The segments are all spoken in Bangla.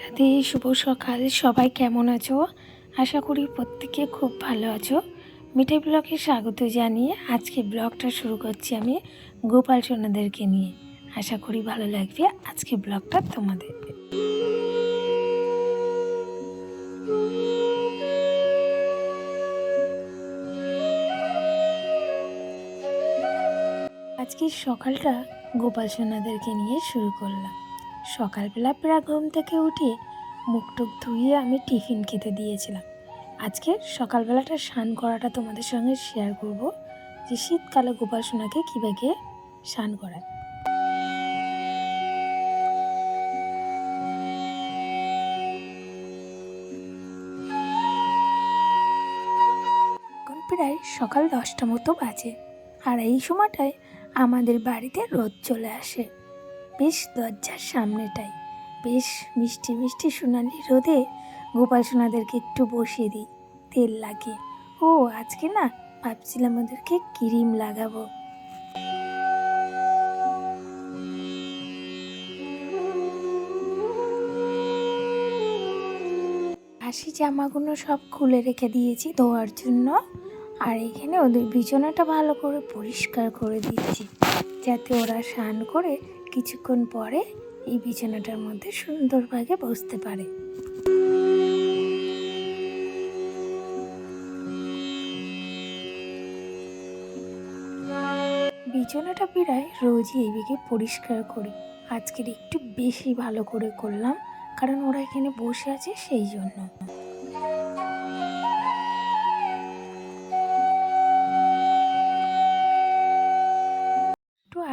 রাধে শুভ সকাল। সবাই কেমন আছো? আশা করি প্রত্যেকে খুব ভালো আছো। মিঠাই ব্লগে স্বাগত জানিয়ে আজকে ব্লগটা শুরু করছি আমি গোপাল সোনাদেরকে নিয়ে। আশা করি ভালো লাগবে আজকে ব্লগটা তোমাদের। আজকে সকালটা গোপাল সোনাদেরকে নিয়ে শুরু করলাম। সকালবেলা প্রায় ঘুম থেকে উঠে মুখ টুক ধুয়ে আমি টিফিন খেতে দিয়েছিলাম। আজকে সকালবেলাটা স্নান করাটা তোমাদের সঙ্গে শেয়ার করব যে শীতকালে গোপাল সোনাকে কীভাবে স্নান করায়। প্রায় সকাল দশটা মতো বাজে আর এই সময়টায় আমাদের বাড়িতে রোদ চলে আসে। বেশ দরজার সামনেটাই। বেশ মিষ্টি মিষ্টি সোনালি রোদে গোপাল সোনাদেরকে একটু বসিয়ে দিই। তেল লাগিয়ে ও, আজকে না ভাবছিলাম ওদেরকে ক্রিম লাগাবো। হাসি জামাগুলো সব খুলে রেখে দিয়েছি ধোয়ার জন্য। আর এখানে ওদের বিছানাটা ভালো করে পরিষ্কার করে দিচ্ছি যাতে ওরা স্নান করে কিছুক্ষণ পরে এই বিছানাটার মধ্যে সুন্দরভাবে বসতে পারে। বিছানাটা প্রায় রোজই এইদিকে পরিষ্কার করি। আজকের একটু বেশি ভালো করে করলাম, কারণ ওরা এখানে বসে আছে সেই জন্য।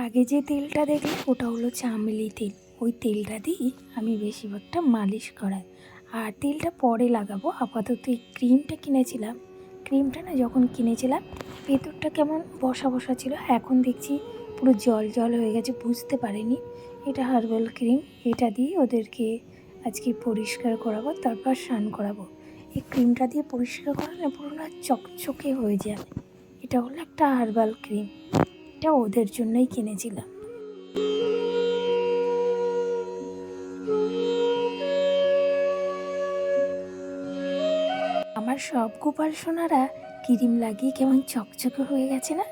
আগে যে তেলটা দেখলে ওটা হলো চামেলি তেল। ওই তেলটা দিয়েই আমি বেশিরভাগটা মালিশ করাই। আর তেলটা পরে লাগাবো। আপাতত এই ক্রিমটা কিনেছিলাম। ক্রিমটা না যখন কিনেছিলাম, ভেতরটা কেমন বসা বসা ছিল। এখন দেখছি পুরো জল জল হয়ে গেছে, বুঝতে পারিনি। এটা হার্বাল ক্রিম। এটা দিয়ে ওদেরকে আজকে পরিষ্কার করাবো, তারপর স্নান করাবো। এই ক্রিমটা দিয়ে পরিষ্কার করালে পুরো না চকচকে হয়ে যায়। এটা হলো একটা হার্বাল ক্রিম। এটা ওদের জন্যই কিনেছিলাম। আমার সব গোপাল সোনারা ক্রিম লাগিয়ে কেমন চকচকে হয়ে গেছে না?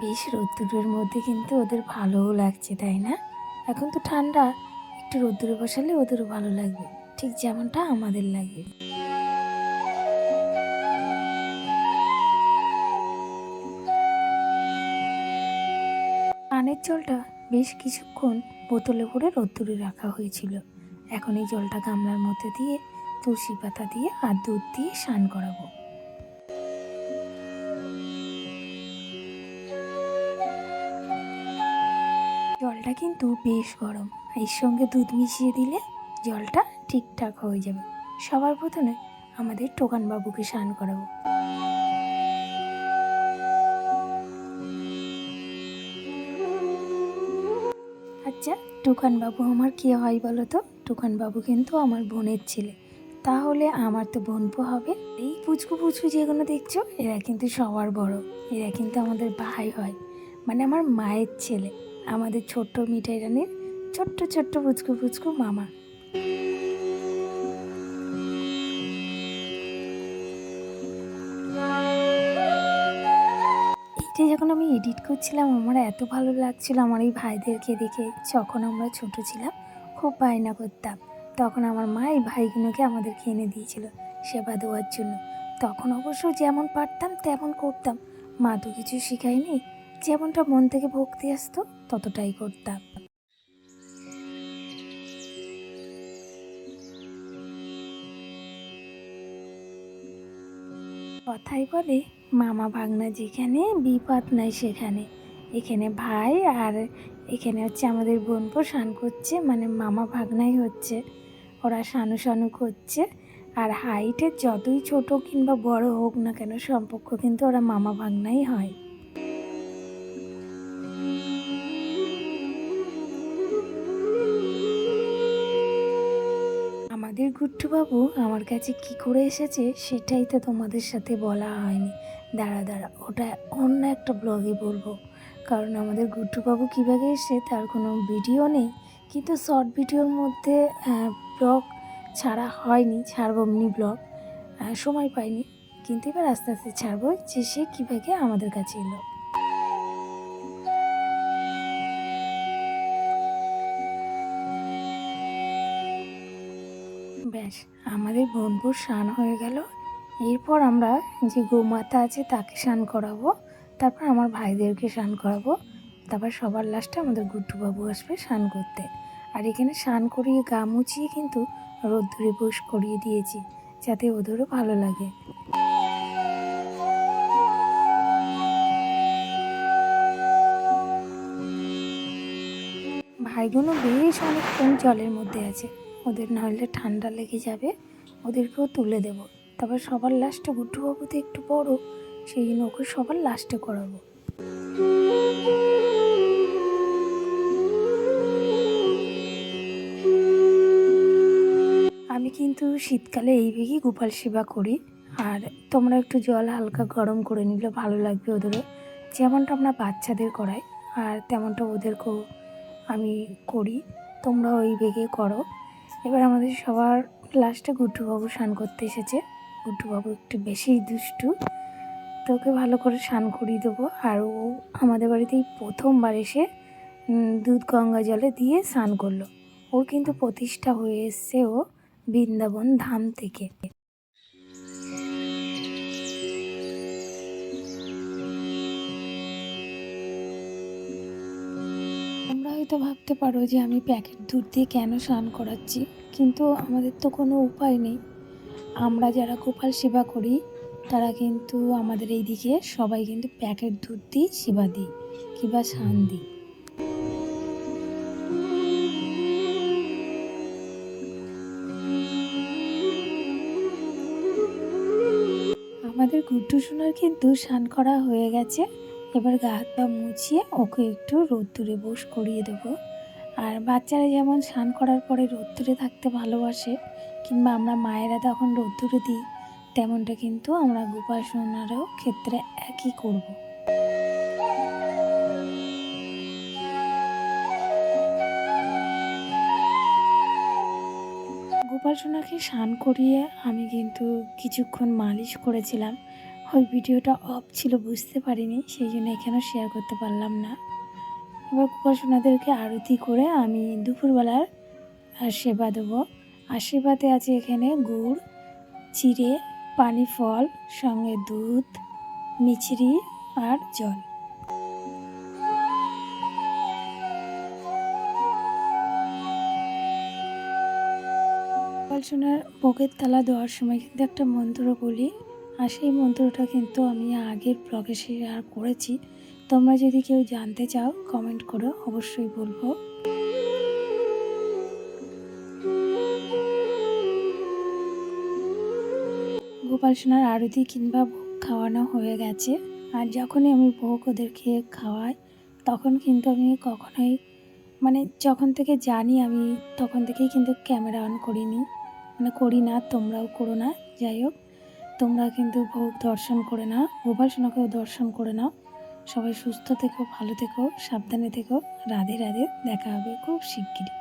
বেশ রোদ্দুরের মধ্যে কিন্তু ওদের ভালোও লাগছে, তাই না? এখন তো ঠান্ডা, একটু রোদ্দুরে বসালে ওদেরও ভালো লাগবে। ঠিক যেমনটা আমাদের লাগে। জলটা বেশ কিছুক্ষণ বোতলে করে রোদ্দুরে রাখা হয়েছিল। এখন এই জলটা গামলার মধ্যে দিয়ে তুলসী পাতা দিয়ে আর দুধ দিয়ে স্নান করাবো। জলটা কিন্তু বেশ গরম। এর সঙ্গে দুধ মিশিয়ে দিলে জলটা ঠিকঠাক হয়ে যাবে। সবার প্রথমে আমাদের টোকান বাবুকে স্নান করাবো। আচ্ছা টুকান বাবু আমার কি হয় বলো তো? টুকান বাবু কিন্তু আমার বোনের ছেলে। তাহলে আমার তো বোনপো হবে। এই পুচকু পুচকু যেগুলো দেখছ, এরা কিন্তু সবার বড়। এরা কিন্তু আমাদের ভাই হয়। মানে আমার মায়ের ছেলে। আমাদের ছোট্ট মিঠাই রানীর ছোট্ট ছোট্ট পুচকু পুচকু মামা। এইটা যখন আমি এডিট করছিলাম, আমার এত ভালো লাগছিল আমার এই ভাইদেরকে দেখে। যখন আমরা ছোট ছিলাম, খুব বায়না করতাম। তখন আমার মা এই ভাইগুলোকে আমাদেরকে এনে দিয়েছিল সেবা দেওয়ার জন্য। তখন অবশ্য যেমন পারতাম, তেমন করতাম। মা তো কিছু শেখায়নি। যেমনটা মন থেকে ভক্তি আসতো, ততটাই করতাম। কথাই বলে, মামা ভাগনা যেখানে, বিপদ নাই সেখানে। এখানে ভাই আর এখানে হচ্ছে আমাদের বোনপো স্নান করছে মানে মামা ভাগনাই হচ্ছে। ওরা সানু সানু করছে। আর হাইটে যতই ছোট কিংবা বড় হোক না কেন, সম্পর্ক কিন্তু ওরা মামা ভাগনাই হয়। গুট্টুবাবু আমার কাছে কি করে এসেছে সেটাই তো তোমাদের সাথে বলা হয়নি। দাঁড়া দাঁড়া, ওটা অন্য একটা ব্লগে বলব। কারণ আমাদের গুট্টুবাবু কীভাবে এসে তার কোনো ভিডিও নেই। কিন্তু শর্ট ভিডিওর মধ্যে ব্লগ ছাড়া হয়নি, ছাড়বো এমনি ব্লগ সময় পাইনি। কিন্তু এবার আস্তে আস্তে ছাড়বো যে সে কীভাবে আমাদের কাছে এলো। বোনপুর স্নান হয়ে গেল। এরপর আমরা যে গোমাতা আছে তাকে স্নান করাবো। তারপর আমার ভাইদেরকে স্নান করাবো। তারপর সবার লাস্টে আমাদের গুড্ডুবাবু আসবে স্নান করতে। আর এখানে স্নান করিয়ে গা মুছিয়ে কিন্তু রোদ্দুরে বস করিয়ে দিয়েছি, যাতে ওদেরও ভালো লাগে। ভাইগুলো বেশ অনেকক্ষণ জলের মধ্যে আছে। ওদের নাহলে ঠান্ডা লেগে যাবে। ওদেরকেও তুলে দেব। তারপর সবার লাস্টে গুড্ডুবাবু তো একটু বড়, সেই জন্য ওকে সবার লাস্টে করাবো। আমি কিন্তু শীতকালে এই ভেগেই গোপাল সেবা করি, আর তোমরা একটু জল হালকা গরম করে নিলে ভালো লাগবে ওদেরও। যেমনটা আমরা বাচ্চাদের করাই, আর তেমনটা ওদেরকেও আমি করি তোমরা ওই বেগে করো। এবার আমাদের সবার লাস্টে গুড্ডুবাবু স্নান করতে এসেছে। গুড্ডুবাবু একটু বেশি দুষ্টু। তো ওকে ভালো করে স্নান করিয়ে দেবো। আর ও আমাদের বাড়িতেই প্রথমবার এসে দুধ গঙ্গা জলে দিয়ে স্নান করল। ওর কিন্তু প্রতিষ্ঠা হয়ে এসছে ও বৃন্দাবন ধাম থেকে। তোমরা হয়তো ভাবতে পারো যে আমি প্যাকেট দুধ দিয়ে কেন স্নান করাচ্ছি। কিন্তু আমাদের তো কোনো উপায় নেই। আমরা যারা গোপাল সেবা করি, তারা কিন্তু আমাদের এই দিকে সবাই কিন্তু প্যাকেট দুধ দিই, সেবা দিই কিংবা স্নান দিই। আমাদের গুড্ডু সোনার কিন্তু স্নান করা হয়ে গেছে। এবার গা হাত পা মুছিয়ে ওকে একটু রোদ্দুরে বস করিয়ে দেবো। আর বাচ্চারা যেমন স্নান করার পরে রোদ্দুরে থাকতে ভালোবাসে, কিংবা আমরা মায়েরা তখন রোদ্দুরে দিই, তেমনটা কিন্তু আমরা গোপাল সোনারও ক্ষেত্রে একই করব। গোপাল সোনাকে স্নান করিয়ে আমি কিন্তু কিছুক্ষণ মালিশ করেছিলাম ওই ভিডিওটা অফ ছিল, বুঝতে পারিনি, সেই জন্য এখানেও শেয়ার করতে পারলাম না এবার গোপাল সোনাদেরকে আরতি করে আমি দুপুরবেলার সেবা দেবো। আশীর্বাদে আছে এখানে গুড়, চিড়ে, পানি ফল, সঙ্গে দুধ, মিছরি আর জল। সোনার ভোগের তালা দেওয়ার সময় কিন্তু একটা মন্ত্র বলি। আর সেই মন্ত্রটা কিন্তু আমি আগের ব্লগে শেয়ার করেছি। তোমরা যদি কেউ জানতে চাও কমেন্ট করো, অবশ্যই বলব। গোপাল সোনার আরতি কিংবা ভোগ খাওয়ানো হয়ে গেছে। আর যখনই আমি ভোগ ওদেরকে খাওয়াই, তখন কিন্তু আমি কখনোই মানে যখন থেকে জানি আমি, তখন থেকেই কিন্তু ক্যামেরা অন করিনি। মানে করি না, তোমরাও করো না, যাই হোক। তোমরা কিন্তু ভোগ দর্শন করে নাও, গোপাল সোনাকেও দর্শন করে নাও। সবাই সুস্থ থেকো ভালো থেকো সাবধানে থেকো। রাধে রাধে। দেখা হবে খুব শিগগিরই।